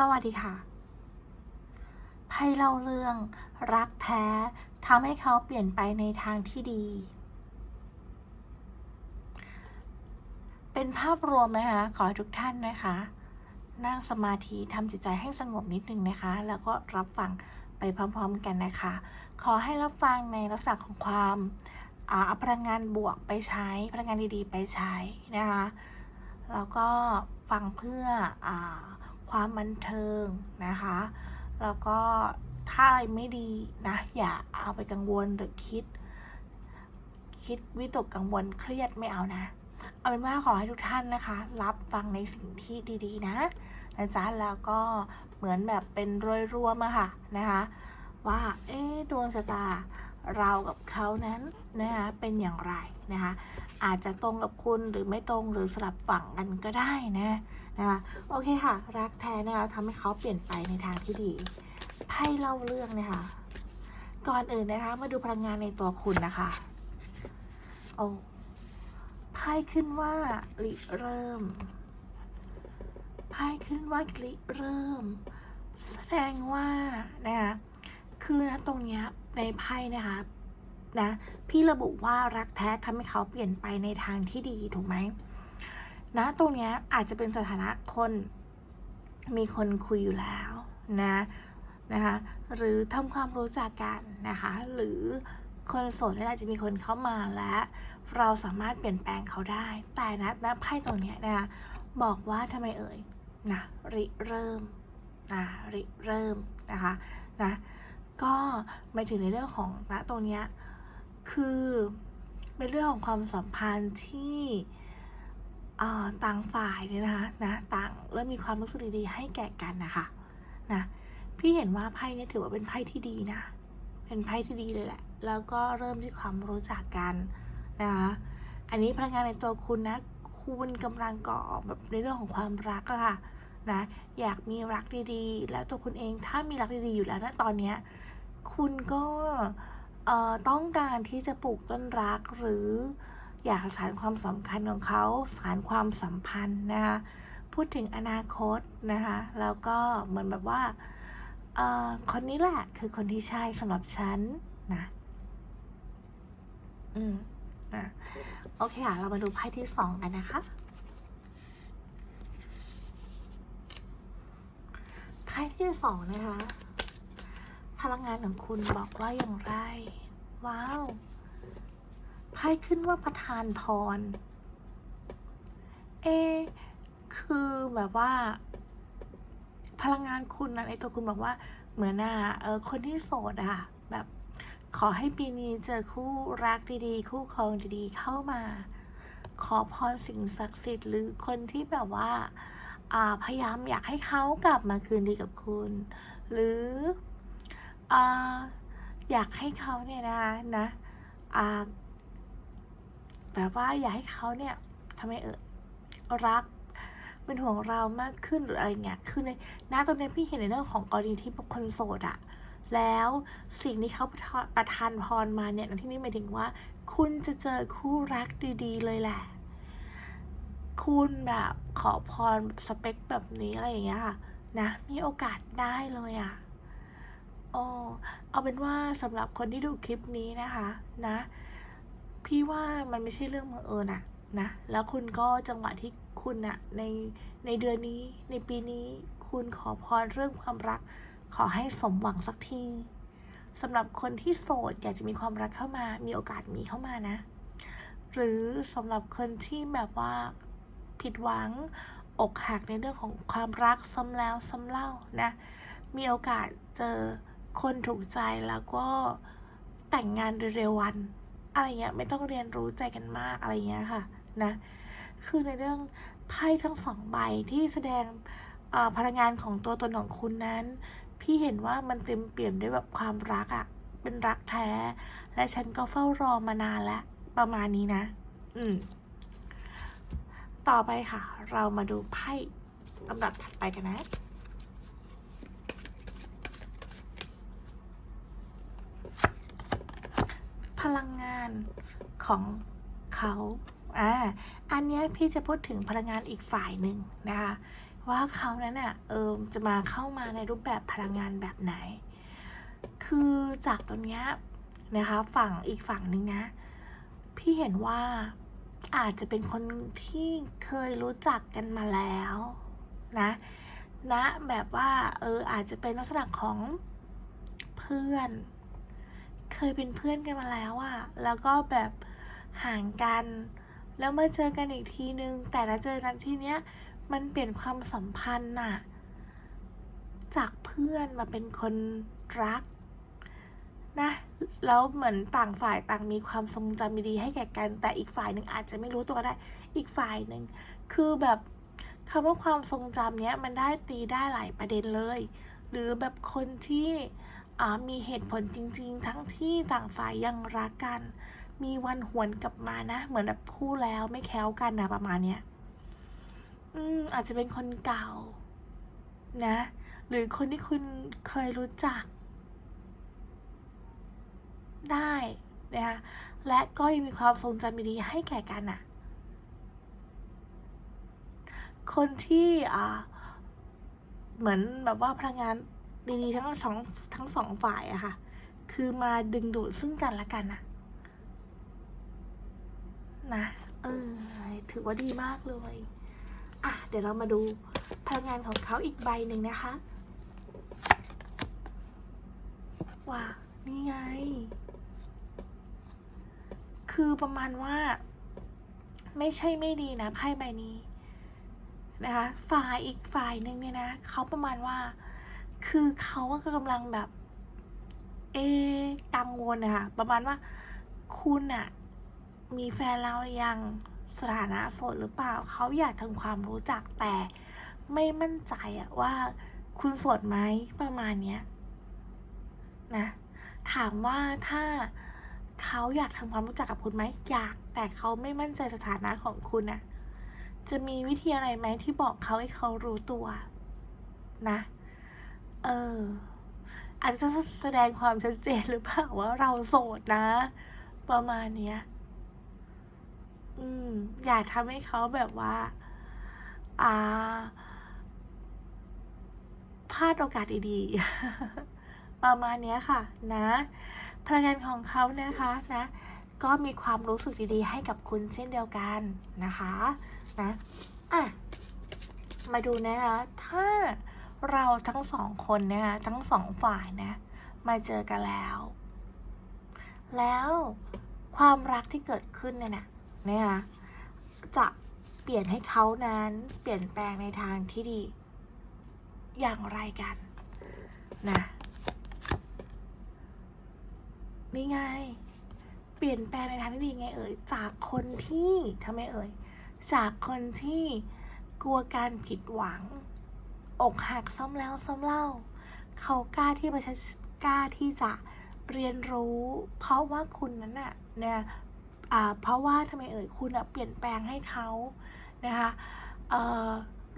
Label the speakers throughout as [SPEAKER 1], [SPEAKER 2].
[SPEAKER 1] สวัสดีค่ะ ไพ่เล่าเรื่องรักแท้ทำให้เขาเปลี่ยนไปในทางที่ดี เป็นภาพรวมนะคะ ขอให้ทุกท่านนะคะ นั่งสมาธิทำจิตใจให้สงบนิดนึงนะคะ แล้วก็รับฟังไปพร้อมๆกันนะคะ ขอให้รับฟังในลักษณะของความอาเอาพลังงานบวกไปใช้ พลังงานดีๆ ไปใช้นะคะ แล้วก็ฟังเพื่ออ ความบันเทิงนะคะ แล้วก็ถ้าอะไรไม่ดีนะ อย่าเอาไปกังวลหรือคิด คิดวิตกกังวลเครียดไม่เอานะ เอาเป็นว่าขอให้ทุกท่านนะคะ รับฟังในสิ่งที่ดีๆ นะนะจ๊ะแล้วก็เหมือนแบบเป็นโดยรวมอะค่ะนะคะ ว่าเอ๊ดวงชะตาเรากับเขานั้นนะคะเป็นอย่างไรนะคะ อาจจะตรงกับคุณหรือไม่ตรงหรือสลับฝั่งกันก็ได้นะ นะคะโอเคค่ะ รักแท้นะคะทำให้เขาเปลี่ยนไปในทางที่ดีไพ่เล่าเรื่องนะคะก่อนอื่นนะคะ มาดูพลังงานในตัวคุณนะคะโอ้ไพ่ขึ้นว่าริเริ่มไพ่ขึ้นว่าริเริ่ม แสดงว่านะคะคือนะตรงเนี้ยในไพ่นะคะนะพี่ระบุว่ารักแท้ทำให้เขาเปลี่ยนไปในทางที่ดีถูกไหม นะตรงเนี้ยอาจจะเป็นสถานะคนมีคนคุยอยู่แล้วนะนะคะหรือทำความรู้จักกันนะคะหรือคนโสดนี่อาจจะมีคนเข้ามาและเราสามารถเปลี่ยนแปลงเขาได้ แต่นะนะไพ่ตรงเนี้ยนะคะบอกว่าทำไมเอ่ยนะริเริ่มนะริเริ่มนะคะนะก็หมาถึงในเรื่องของนะตรงเนี้ยคือเป็นเรื่องของความสัมพันธ์ที่ ต่างฝ่ายเนี่ยนะคะนะต่างเริ่มมีความรู้สึกดีๆ ให้แก่กันนะคะนะพี่เห็นว่าไพ่เนี้ถือว่าเป็นไพ่ที่ดีนะ เป็นไพ่ที่ดีเลยแหละ แล้วก็เริ่มที่ความรู้จักกันนะคะอันนี้พลังงานในตัวคุณนะคุณกำลังก่อแบบในเรื่องของความรักอะค่ะนะอยากมีรักดีๆ แล้วตัวคุณเองถ้ามีรักดีๆอยู่แล้วนะตอนเนี้ยคุณก็ต้องการที่จะปลูกต้นรักหรือ อยากสานความสำคัญของเขาสานความสัมพันธ์นะคะพูดถึงอนาคตนะคะแล้วก็เหมือนแบบว่าเออคนนี้แหละคือคนที่ใช่สำหรับฉันนะอืมอะโอเคค่ะ เรามาดูไพ่ที่สองกันนะคะไพ่ที่สองนะคะ พลังงานของคุณบอกว่าอย่างไร ว้าว ไพ่ขึ้นว่าประธานพร เอ คือแบบว่า พลังงานคุณนะในตัวคุณบอกว่า เหมือนอะเออคนที่โสดอะ แบบ ขอให้ปีนี้เจอคู่รักดีๆ คู่ครองดีๆ เข้ามา ขอพรสิ่งศักดิ์สิทธิ์หรือคนที่แบบว่าอ่าพยายามอยากให้เขากลับมาคืนดีกับคุณ หรืออ่าอยากให้เขาเนี่ยนะนะอ่า แบบว่าอยากให้เขาเนี่ยทำไมเออรักเป็นห่วงเรามากขึ้นหรืออะไรเงี้ยคือในหน้าตรงนี้พี่เห็นในเรื่องของกรณีที่คนโสดอะแล้วสิ่งที่เขาประทานพรมาเนี่ยที่นี้หมายถึงว่า คุณจะเจอคู่รักดีๆ เลยแหละ คุณแบบขอพรสเปคแบบนี้อะไรอย่างเงี้ยค่ะนะมีโอกาสได้เลยอะ่ะโอ้เอาเป็นว่าสำหรับคนที่ดูคลิปนี้นะคะ นะ พี่ว่ามันไม่ใช่เรื่องบังเอิญอะนะ แล้วคุณก็จังหวะที่คุณอะในในเดือนนี้ ในปีนี้คุณขอพรเรื่องความรัก ขอให้สมหวังสักทีสำหรับคนที่โสดอยากจะมีความรักเข้ามา มีโอกาสมีเข้ามานะ หรือสำหรับคนที่แบบว่าผิดหวังอกหักในเรื่องของความรักซ้ำแล้วซ้ำเล่านะ มีโอกาสเจอคนถูกใจแล้วก็แต่งงานเร็วๆวัน อะไรเงี้ยไม่ต้องเรียนรู้ใจกันมากอะไรเงี้ยค่ะนะคือในเรื่องไพ่ทั้งสองใบที่แสดงพลังงานของตัวตนของคุณนั้น พี่เห็นว่ามันเต็มเปี่ยมด้วยแบบความรักอะ่ะเป็นรักแท้ และฉันก็เฝ้ารอมานานแล้วประมาณนี้นะ อืม ต่อไปค่ะ เรามาดูไพ่ลำดับถัดไปกันนะ พลังงานของเขาอ่าอันเนี้ยพี่จะพูดถึงพลังงานอีกฝ่ายหนึ่งนะคะว่าเขานั้นอะเออจะมาเข้ามาในรูปแบบพลังงานแบบไหน คือจากตรงเนี้ยนะคะฝั่งอีกฝั่งหนึ่งนะ พี่เห็นว่าอาจจะเป็นคนที่เคยรู้จักกันมาแล้วนะนะแบบว่าเอออาจจะเป็นลักษณะของเพื่อน เคยเป็นเพื่อนกันมาแล้วอะแล้วก็แบบห่างกัน แล้วมาเจอกันอีกทีนึง แต่ละเจอกันทีเนี้ย มันเปลี่ยนความสัมพันธ์น่ะ จากเพื่อนมาเป็นคนรักนะแล้วเหมือนต่างฝ่ายต่างมีความทรงจำดีๆให้แก่กัน แต่อีกฝ่ายหนึ่งอาจจะไม่รู้ตัวได้ อีกฝ่ายหนึ่งคือแบบคำว่าความทรงจำเนี้ยมันได้ตีได้หลายประเด็นเลย หรือแบบคนที่ มีเหตุผลจริง ๆ ทั้งที่ต่างฝ่ายยังรักกัน มีวันหวนกลับมานะ เหมือนแบบคู่แล้วไม่แค้วกันนะประมาณเนี้ยอืมอาจจะเป็นคนเก่า นะ หรือคนที่คุณเคยรู้จัก ได้นะคะและก็ยังมีความทรงจำดีๆให้แก่กันอะคนที่อ่าเหมือนแบบว่าพลังงาน ดีๆทั้งสองทั้งสองฝ่ายอะค่ะ คือมาดึงดูดซึ่งกันและกันอะนะเออถือว่าดีมากเลยอะเดี๋ยวเรามาดูพลังงานของเขาอีกใบหนึ่งนะคะว่านี่ไง คือประมาณว่า ไม่ใช่ไม่ดีนะไพ่ใบนี้นะคะ ฝ่ายอีกฝ่ายหนึ่งเนี่ยนะเขาประมาณว่า คือเขาก็กำลังแบบ เอกังวลนะคะประมาณว่าคุณอะมีแฟนแล้วหรือยังสถานะโสดหรือเปล่า เขาอยากทำความรู้จักแต่ไม่มั่นใจอะว่าคุณโสดไหมประมาณเนี้ยนะถามว่าถ้าเขาอยากทำความรู้จักกับคุณไหมอยาก แต่เขาไม่มั่นใจสถานะของคุณอะจะมีวิธีอะไรไหมที่บอกเขาให้เขารู้ตัว นะ เออ อาจจะแสดงความชัดเจนหรือเปล่าว่าเราโสดนะ ประมาณเนี้ย อืม อยากทำให้เขาแบบว่า อ่าพลาดโอกาสดีๆ ประมาณเนี้ยค่ะนะพลังงานของเขานะคะนะ ก็มีความรู้สึกดีๆ ให้กับคุณเช่นเดียวกันนะคะนะอะมาดูนะคะ ถ้า เราทั้งสองคนนะคะทั้งสองฝ่ายนะ มาเจอกันแล้ว แล้วความรักที่เกิดขึ้นเนี่ยนะนะคะจะเปลี่ยนให้เขานั้นเปลี่ยนแปลงในทางที่ดี อย่างไรกันนะนี่ไง เปลี่ยนแปลงในทางที่ดีไงเอ่ย จากคนที่ทำไมเอ่ย จากคนที่กลัวการผิดหวัง อกหักซ้ำแล้วซ้ำเล่า เขากล้าที่จะกล้าที่จะเรียนรู้ เพราะว่าคุณนั้นน่ะเนี่ยเพราะว่าทำไมเอ่ยคุณอะเปลี่ยนแปลงให้เขานะคะ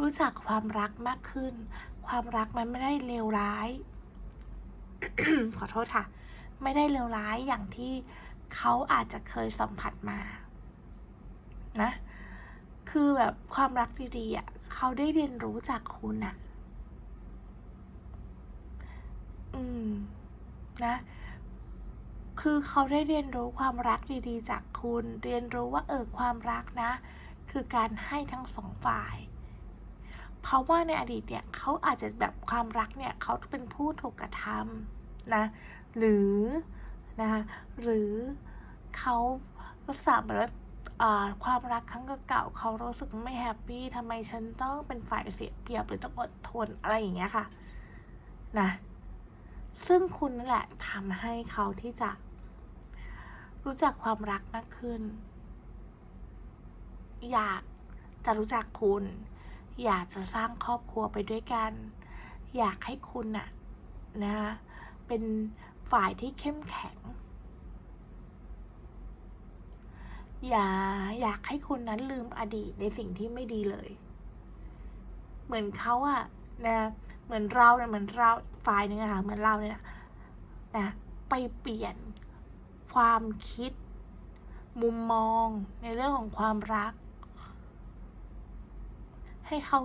[SPEAKER 1] รู้จักความรักมากขึ้น ความรักมันไม่ได้เลวร้าย ขอโทษค่ะ ไม่ได้เลวร้ายอย่างที่เขาอาจจะเคยสัมผัสมา นะ คือแบบความรักดีๆอะเขาได้เรียนรู้จากคุณอะ อืม นะ คือเขาได้เรียนรู้ความรักดี ๆ จากคุณ เรียนรู้ว่าเออความรักนะ คือการให้ทั้งสองฝ่ายเพราะว่าในอดีตเนี่ยเขาอาจจะแบบความรักเนี่ยเขาเป็นผู้ถูกกระทำนะ หรือนะคะหรือเขารักษาเหมือนว่าความรักครั้งเก่าเขารู้สึกไม่แฮปปี้ทำไมฉันต้องเป็นฝ่ายเสียเปรียบหรือต้องอดทนอะไรอย่างเงี้ยค่ะ นะ ซึ่งคุณนั่นแหละทำให้เขาที่จะ รู้จักความรักมากขึ้น อยากจะรู้จักคุณ อยากจะสร้างครอบครัวไปด้วยกัน อยากให้คุณน่ะนะ เป็นฝ่ายที่เข้มแข็ง อย่าอยากให้คุณนั้นลืมอดีตในสิ่งที่ไม่ดีเลย เหมือนเขาอะ นะเหมือนเราเนี่ยเหมือนเราฝ่ายนึงอะค่ะเหมือนเราเนี่ยนะไปเปลี่ยนความคิด มุมมองในเรื่องของความรัก ให้เขา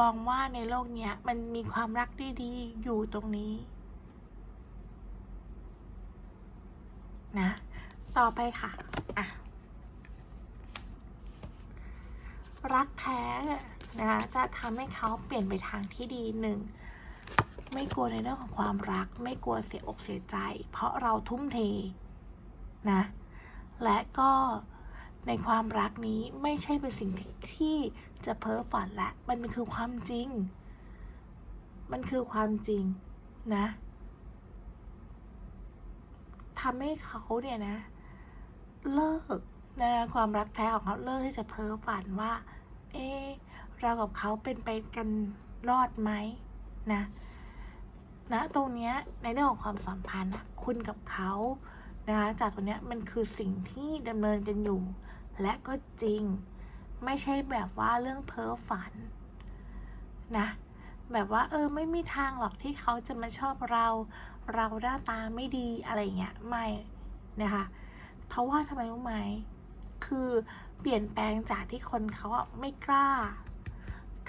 [SPEAKER 1] มองว่าในโลกเนี้ยมันมีความรักดีๆอยู่ตรงนี้นะต่อไปค่ะอะรักแท้ นะคะจะทำให้เขาเปลี่ยนไปทางที่ดีหนึ่งไม่กลัวในเรื่องของความรัก ไม่กลัวเสียอกเสียใจ เพราะเราทุ่มเทนะและก็ในความรักนี้ไม่ใช่เป็นสิ่งที่ที่จะเพ้อฝันละ มันคือความจริง มันคือความจริงนะทำให้เขาเนี่ยนะ เลิกนะความรักแท้ของเขาเลิกที่จะเพ้อฝันว่า เอะ เรากับเขาเป็นไปกันรอดไหมนะนะตรงเนี้ยในเรื่องของความสัมพันธ์อะคุณกับเขานะคะจากตรงเนี้ยมันคือสิ่งที่ดำเนินกันอยู่ และก็จริง ไม่ใช่แบบว่าเรื่องเพ้อฝันนะแบบว่าเออไม่มีทางหรอกที่เขาจะมาชอบเรา เราหน้าตาไม่ดีอะไรเงี้ยไม่นะคะเพราะว่าทำไมรู้ไหมคือเปลี่ยนแปลงจากที่คนเขาอะไม่กล้า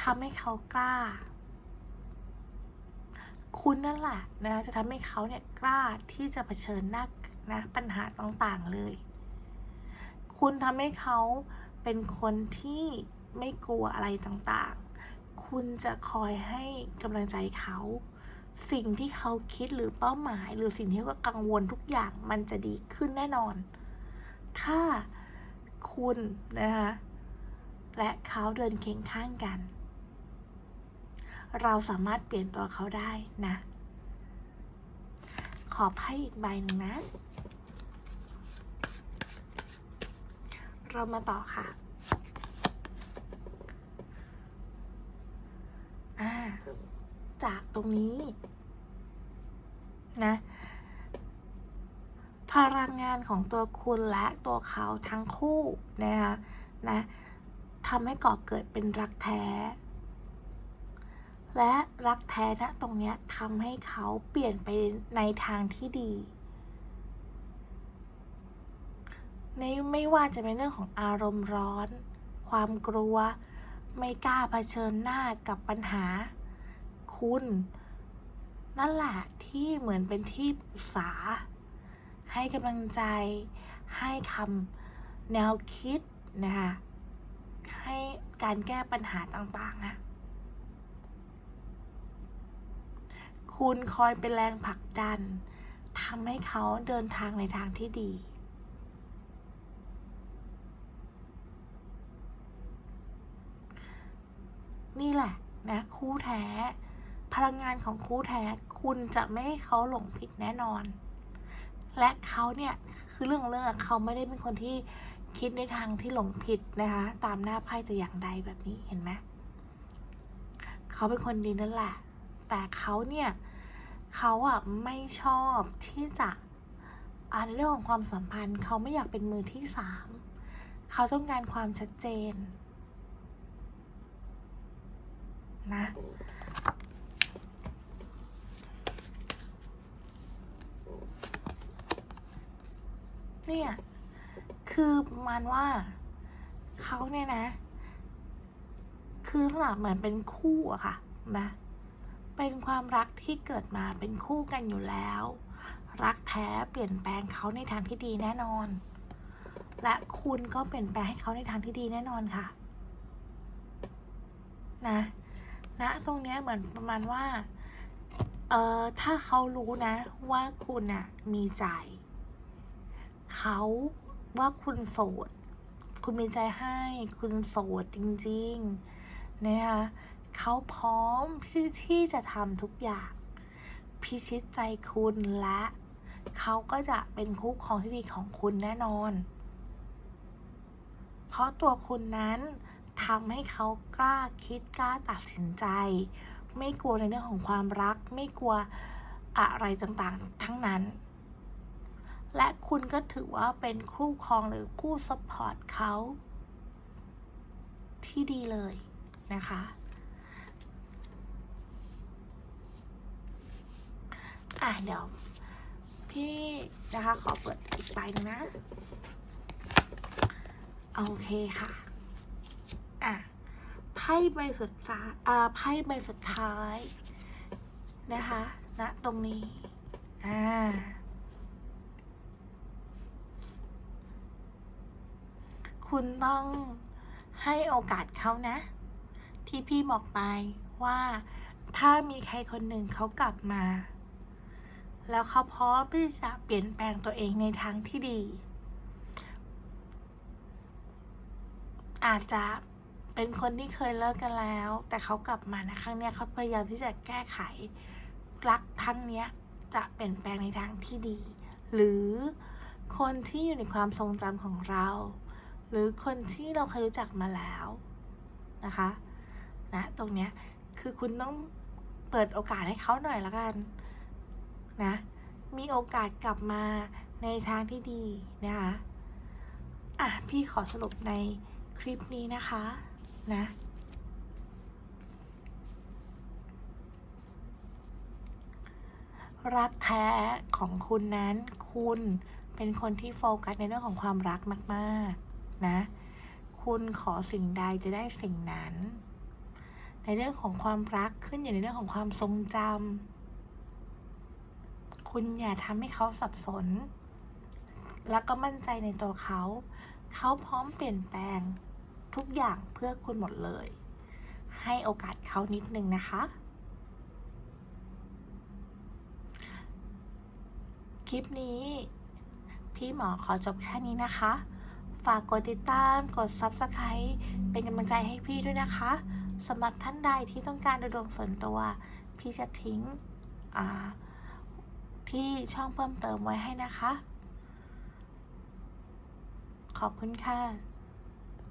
[SPEAKER 1] ทำให้เขากล้า คุณนั่นแหละนะจะทำให้เขาเนี่ยกล้าที่จะเผชิญหน้านะปัญหาต่างๆเลย คุณทำให้เขาเป็นคนที่ไม่กลัวอะไรต่างๆ คุณจะคอยให้กำลังใจเขา สิ่งที่เขาคิดหรือเป้าหมาย หรือสิ่งที่เขากังวลทุกอย่างมันจะดีขึ้นแน่นอน ถ้าคุณนะคะและเขาเดินเคียงข้างกัน เราสามารถเปลี่ยนตัวเขาได้นะ ขอไพ่อีกใบหนึ่งนะ เรามาต่อค่ะอ่าจากตรงนี้นะพลังงานของตัวคุณและตัวเขาทั้งคู่นะคะนะทำให้ก่อเกิดเป็นรักแท้ และรักแท้นะตรงนี้ทำให้เขาเปลี่ยนไปในทางที่ดี ในไม่ว่าจะเป็นเรื่องของอารมณ์ร้อน ความกลัว ไม่กล้าเผชิญหน้ากับปัญหา คุณ นั่นแหละที่เหมือนเป็นที่ปรึกษา ให้กำลังใจ ให้คำแนวคิดนะคะให้การแก้ปัญหาต่างๆอะ คุณคอยเป็นแรงผลักดันทำให้เขาเดินทางในทางที่ดี นี่แหละนะคู่แท้ พลังงานของคู่แท้คุณจะไม่ให้เขาหลงผิดแน่นอน และเขาเนี่ยคือเรื่องของเรื่องอะเขาไม่ได้เป็นคนที่คิดในทางที่หลงผิดนะคะ ตามหน้าไพ่จะอย่างใดแบบนี้เห็นไหมเขาเป็นคนดีนั่นแหละ แต่เขาเนี่ยเขาอะไม่ชอบที่จะอ่าในเรื่องของความสัมพันธ์ เขาไม่อยากเป็นมือที่สามเขาต้องการความชัดเจนนะเนี่ยคือประมาณว่าเขาเนี่ยนะ คือลักษณะเหมือนเป็นคู่อะค่ะนะ เป็นความรักที่เกิดมาเป็นคู่กันอยู่แล้ว รักแท้เปลี่ยนแปลงเขาในทางที่ดีแน่นอน และคุณก็เปลี่ยนแปลงให้เขาในทางที่ดีแน่นอนค่ะ นะนะตรงนี้เหมือนประมาณว่า เออถ้าเขารู้นะ ว่าคุณอะมีใจ เขาว่าคุณโสด คุณมีใจให้ คุณโสดจริงๆนะคะ เขาพร้อมที่ที่จะทำทุกอย่าง พิชิตใจคุณและเขาก็จะเป็นคู่ครองที่ดีของคุณแน่นอน เพราะตัวคุณนั้นทำให้เขากล้าคิดกล้าตัดสินใจ ไม่กลัวในเรื่องของความรัก ไม่กลัวอะไรต่างๆ ทั้งนั้น และคุณก็ถือว่าเป็นคู่ครองหรือคู่สปอร์ตเขาที่ดีเลยนะคะ อะเดี๋ยว พี่นะคะขอเปิดอีกใบหนึงนะ โอเคค่ะ อะ ไพ่ใบสุดท้ายอ่าไพ่ใบสุดท้าย นะคะณตรงนี้ อ่าคุณต้องให้โอกาสเขานะ ที่พี่บอกไปว่าถ้ามีใครคนหนึ่งเขากลับมา แล้วเขาพร้อมที่จะเปลี่ยนแปลงตัวเองในทางที่ดี อาจจะเป็นคนที่เคยเลิกกันแล้ว แต่เขากลับมานะครั้งนี้เขาพยายามที่จะแก้ไขรักครั้งเนี้ยจะเปลี่ยนแปลงในทางที่ดี หรือคนที่อยู่ในความทรงจำของเรา หรือคนที่เราเคยรู้จักมาแล้วนะคะนะตรงเนี้ยคือคุณต้องเปิดโอกาสให้เขาหน่อยละกัน นะ มีโอกาสกลับมาในทางที่ดีนะคะ อะ พี่ขอสรุปในคลิปนี้นะคะนะรักแท้ของคุณนั้น คุณเป็นคนที่โฟกัสในเรื่องของความรักมากๆนะ คุณขอสิ่งใดจะได้สิ่งนั้น ในเรื่องของความรักขึ้นอยู่ในเรื่องของความทรงจำ คุณอย่าทำให้เขาสับสน แล้วก็มั่นใจในตัวเขา เขาพร้อมเปลี่ยนแปลงทุกอย่างเพื่อคุณหมดเลย ให้โอกาสเขานิดนึงนะคะ คลิปนี้พี่หมอขอจบแค่นี้นะคะ ฝากกดติดตาม กด Subscribe เป็นกำลังใจให้พี่ด้วยนะคะสำหรับท่านใดที่ต้องการดูดวงส่วนตัว พี่จะทิ้งอ่า ที่ช่องเพิ่มเติมไว้ให้นะคะ ขอบคุณค่ะ